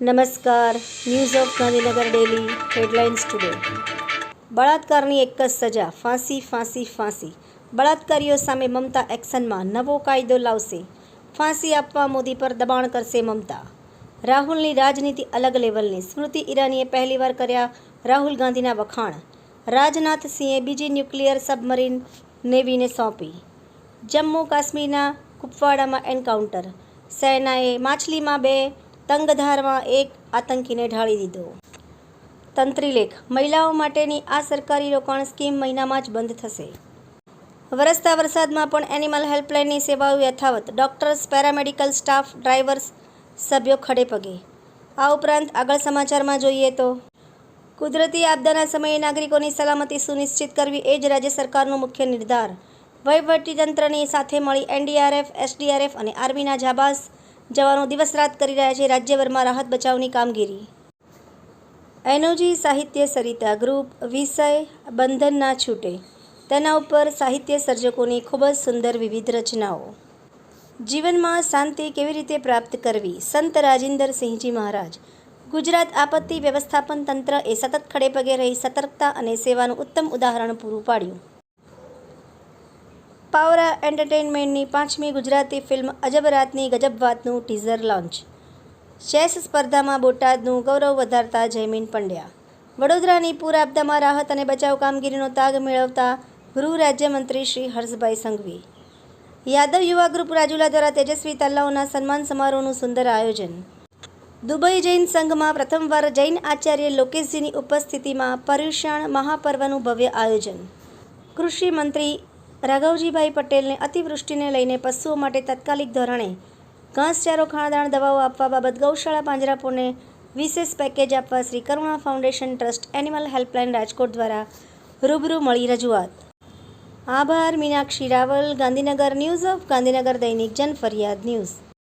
નમસ્કાર news of Gandhinagar daily headlines today બળાત્કારની એક જ સજા, ફાંસી ફાંસી ફાંસી. બળાત્કારીઓ સામે મમતા એક્શનમાં નવો કાયદો લાવશે. ફાંસી આપવા મોદી પર દબાણ કરશે મમતા. રાહુલની રાજનીતિ અલગ લેવલની, સ્મૃતિ ઈરાનીએ પહેલીવાર કર્યા રાહુલ ગાંધીના વખાણ. રાજનાથ સિંહે બીજી ન્યુક્લિયર સબમરીન નેવીને સોંપી. જમ્મુ કાશ્મીરના કુપવાડામાં એન્કાઉન્ટર. સેનાએ માછલીમાં બે તંગધારમાં એક આતંકીને ઢાળી દીધો. તંત્રીલેખ મહિલાઓ માટેની આ સરકારી રોકાણ સ્કીમ મહિનામાં જ બંધ થશે. વરસતા વરસાદમાં પણ એનિમલ હેલ્પલાઇનની સેવાઓ યથાવત. ડોક્ટર્સ પેરામેડિકલ સ્ટાફ ડ્રાઈવર્સ સભ્યો ખડે પગે. આ ઉપરાંત આગળ સમાચારમાં જોઈએ તો, કુદરતી આપદાના સમયે નાગરિકોની સલામતી સુનિશ્ચિત કરવી એ જ રાજ્ય સરકારનો મુખ્ય નિર્ધાર. વહીવટીતંત્રની સાથે મળી એનડીઆરએફ, એસડીઆરએફ અને આર્મીના જાબાઝ જવાનો દિવસ રાત કરી રહ્યા છે રાજ્યભરમાં રાહત બચાવની કામગીરી. એનોજી સાહિત્ય સરિતા ગ્રુપ વિષય બંધન ના છૂટે. તેના ઉપર સાહિત્ય સર્જકોની ખૂબ જ સુંદર વિવિધ રચનાઓ. જીવનમાં શાંતિ કેવી રીતે પ્રાપ્ત કરવી? સંત રાજિંદર સિંહજી મહારાજ. ગુજરાત આપત્તિ વ્યવસ્થાપન તંત્ર એ સતત ખડેપગે રહી સતર્કતા અને સેવાનું ઉત્તમ ઉદાહરણ પૂરું પાડ્યું. પાવરા એન્ટરટેઇનમેન્ટની પાંચમી ગુજરાતી ફિલ્મ અજબ રાતની ગજબ વાતનું ટીઝર લોન્ચ. ચેસ સ્પર્ધામાં બોટાદનું ગૌરવ વધારતા જયમીન પંડ્યા. વડોદરાની પૂર આપદામાં રાહત અને બચાવ કામગીરીનો તાગ મેળવતા ગૃહ રાજ્યમંત્રી શ્રી હર્ષભાઈ સંઘવી. યાદવ યુવા ગ્રુપ રાજુલા દ્વારા તેજસ્વી તલ્લાઓના સન્માન સમારોહનું સુંદર આયોજન. દુબઈ જૈન સંઘમાં પ્રથમવાર જૈન આચાર્ય લોકેશજીની ઉપસ્થિતિમાં પર્યુષણ મહાપર્વનું ભવ્ય આયોજન. કૃષિ મંત્રી રાઘવજીભાઈ પટેલને અતિવૃષ્ટિને લઈને પશુઓ માટે તાત્કાલિક ધોરણે ઘાસચારો, ખાણદાણ, દવાઓ આપવા બાબત ગૌશાળા પાંજરાપોને વિશેષ પેકેજ આપવા Shri Karuna foundation trust animal helpline Rajkot દ્વારા રૂબરૂ મળી રજૂઆત. આભાર, મીનાક્ષી રાવલ, ગાંધીનગર ન્યૂઝ ઓફ ગાંધીનગર દૈનિક જન ફરિયાદ ન્યૂઝ.